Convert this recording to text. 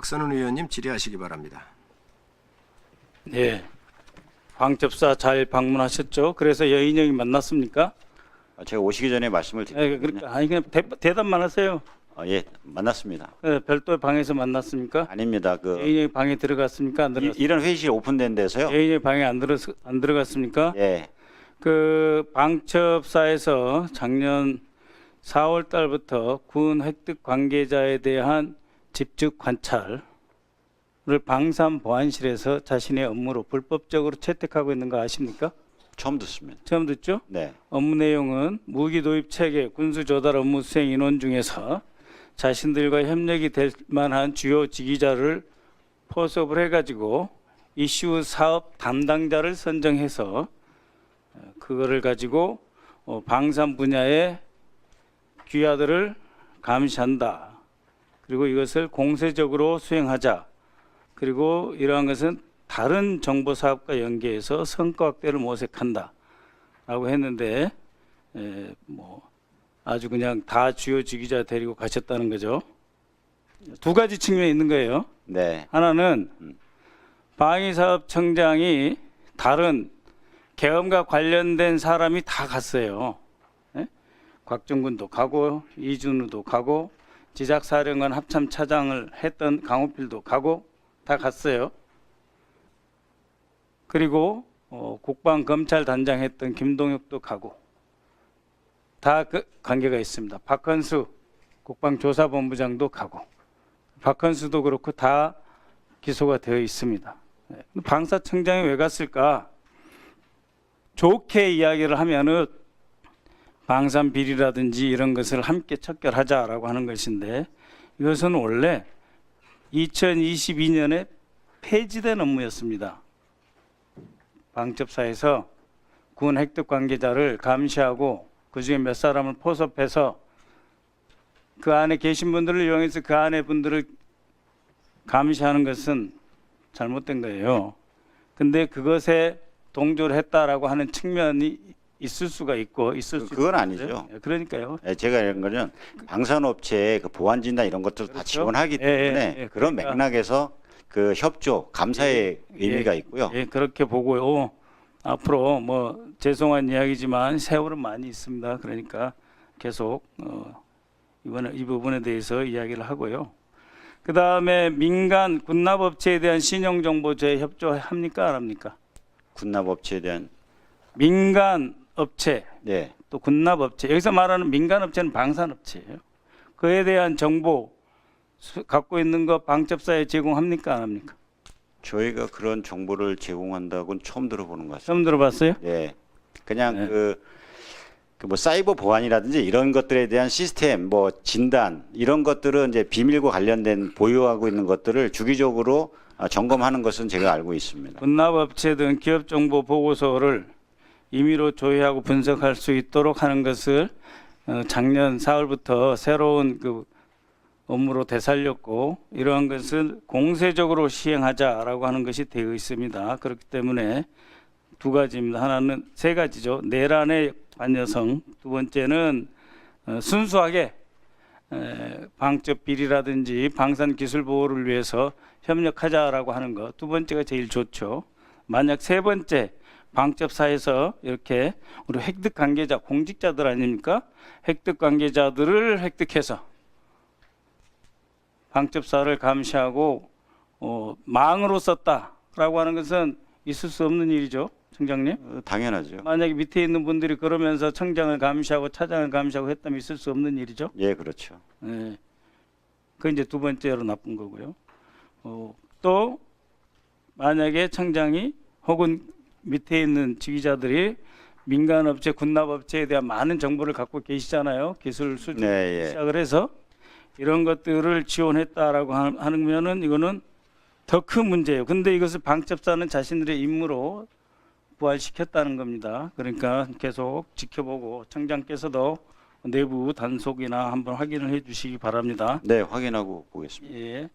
박선훈 의원님 질의하시기 바랍니다. 네. 방첩사 잘 방문하셨죠? 그래서 여인영이 만났습니까? 아, 제가 오시기 전에 말씀을 네, 드렸거든요. 그러니까 아니 그냥 대, 대답만 하세요. 어, 예, 만났습니다. 네, 별도의 방에서 만났습니까? 아닙니다. 그 여인영이 방에 들어갔습니까? 안 이, 들어갔습니까? 이런 회의실 오픈된 데서요. 여인영이 방에 안 들어 안 들어갔습니까? 예, 그 방첩사에서 작년 4월 달부터 군 획득 관계자에 대한 집중 관찰을 방산 보안실에서 자신의 업무로 불법적으로 채택하고 있는 거 아십니까? 처음 듣습니다. 처음 듣죠? 네, 업무 내용은 무기 도입 체계 군수 조달 업무 수행 인원 중에서 자신들과 협력이 될 만한 주요 지휘자를 포섭을 해가지고 이슈 사업 담당자를 선정해서 어, 그거를 가지고 어, 방산 분야의 귀하들을 감시한다. 그리고 이것을 공세적으로 수행하자. 그리고 이러한 것은 다른 정보 사업과 연계해서 성과 확대를 모색한다. 라고 했는데 에, 뭐 아주 그냥 다 주요 지휘자 데리고 가셨다는 거죠. 두 가지 측면이 있는 거예요. 네, 하나는 방위사업청장이 다른 계엄과 관련된 사람이 다 갔어요. 예? 곽정근도 가고 이준우도 가고 지작사령관 합참 차장을 했던 강호필도 가고 다 갔어요. 그리고 어, 국방검찰단장 했던 김동혁도 가고 다 그 관계가 있습니다. 박헌수 국방조사본부장도 가고 박헌수도 그렇고 다 기소가 되어 있습니다. 네. 방사청장이 왜 갔을까? 좋게 이야기를 하면은 방산 비리라든지 이런 것을 함께 척결하자라고 하는 것인데 이것은 원래 2022년에 폐지된 업무였습니다. 방첩사에서 군 획득 관계자를 감시하고 그 중에 몇 사람을 포섭해서 그 안에 계신 분들을 이용해서 그 안에 분들을 감시하는 것은 잘못된 거예요. 근데 그것에 동조를 했다라고 하는 측면이 있을 수가 있고 있을 그- 수 그건 있는 아니죠. 예, 그러니까요. 예, 제가 이런 거는 방산업체의 그 보안 진단 이런 것들 다 그렇죠. 지원하기 예, 예, 때문에 예, 그런 그러니까. 맥락에서 그 협조, 감사의 의미가 있고요. 예, 그렇게 보고요. 앞으로 뭐 죄송한 이야기지만 세월은 많이 있습니다. 그러니까 계속 어, 이번에 이 부분에 대해서 이야기를 하고요. 그 다음에 민간 군납업체에 대한 신용정보제 협조합니까 안 합니까? 군납업체에 대한 민간 업체 네, 또 군납 업체 여기서 말하는 민간 업체는 방산 업체예요. 그에 대한 정보 수- 갖고 있는 거 방첩사에 제공합니까 안 합니까? 저희가 그런 정보를 제공한다고는 처음 들어보는 것 같습니다. 처음 들어봤어요? 예, 그냥 네. 그, 그 뭐 사이버 보안이라든지 이런 것들에 대한 시스템, 뭐 진단 이런 것들은 이제 비밀과 관련된 보유하고 있는 것들을 주기적으로 아, 점검하는 것은 제가 알고 있습니다. 군납업체 등 기업 정보 보고서를 임의로 조회하고 분석할 수 있도록 하는 것을 어, 작년 4월부터 새로운 그 업무로 되살렸고 이러한 것을 공세적으로 시행하자라고 하는 것이 되어 있습니다. 그렇기 때문에 두 가지입니다. 하나는 세 가지죠. 내란의 관여성. 두 번째는 어, 순수하게 에, 방적 비리라든지 방산 기술 보호를 위해서 협력하자라고 하는 것. 두 번째가 제일 좋죠. 만약 세 번째 방첩사에서 이렇게 우리 획득 관계자 공직자들 아닙니까? 획득 관계자들을 획득해서 방첩사를 감시하고 어, 망으로 썼다라고 하는 것은 있을 수 없는 일이죠, 청장님. 어, 당연하죠. 만약에 밑에 있는 분들이 그러면서 청장을 감시하고 차장을 감시하고 했다면 있을 수 없는 일이죠. 예, 그렇죠. 예. 그 이제 두 번째로 나쁜 거고요. 어, 또 만약에 청장이 혹은 밑에 있는 지휘자들이 민간업체, 군납업체에 대한 많은 정보를 갖고 계시잖아요. 기술 수준 네, 예. 시작을 해서 이런 것들을 지원했다라고 하- 하면은 이거는 더 큰 문제예요. 근데 이것을 방첩사는 자신들의 임무로 부활시켰다는 겁니다. 그러니까 계속 지켜보고 청장께서도 내부 단속이나 한번 확인을 해 주시기 바랍니다. 네, 확인하고 보겠습니다. 예.